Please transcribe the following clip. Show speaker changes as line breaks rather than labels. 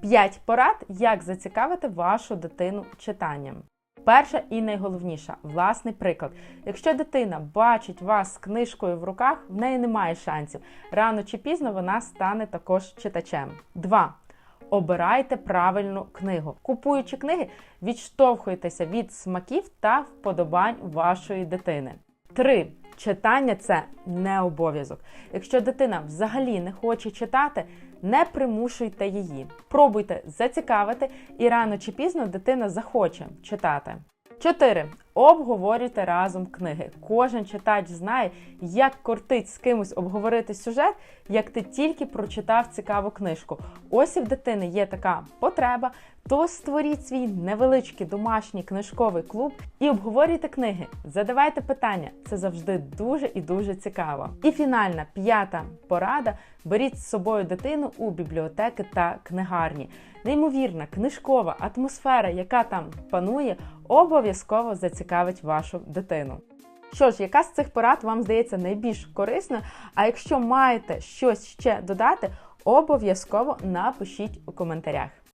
5 порад, як зацікавити вашу дитину читанням. Перша і найголовніша власний приклад. Якщо дитина бачить вас з книжкою в руках, в неї немає шансів. Рано чи пізно вона стане також читачем. 2. Обирайте правильну книгу. Купуючи книги, відштовхуйтеся від смаків та вподобань вашої дитини. 3. Читання це не обов'язок. Якщо дитина взагалі не хоче читати, не примушуйте її. Пробуйте зацікавити, і рано чи пізно дитина захоче читати. 4. Обговорюйте разом книги. Кожен читач знає, як кортить з кимось обговорити сюжет, як ти тільки прочитав цікаву книжку. Ось і в дитини є така потреба, то створіть свій невеличкий домашній книжковий клуб і обговорюйте книги. Задавайте питання, це завжди дуже і дуже цікаво. І фінальна п'ята порада: беріть з собою дитину у бібліотеки та книгарні. Неймовірна книжкова атмосфера, яка там панує, обов'язково зацікавить вашу дитину. Що ж, яка з цих порад вам здається найбільш корисною? А якщо маєте щось ще додати, обов'язково напишіть у коментарях.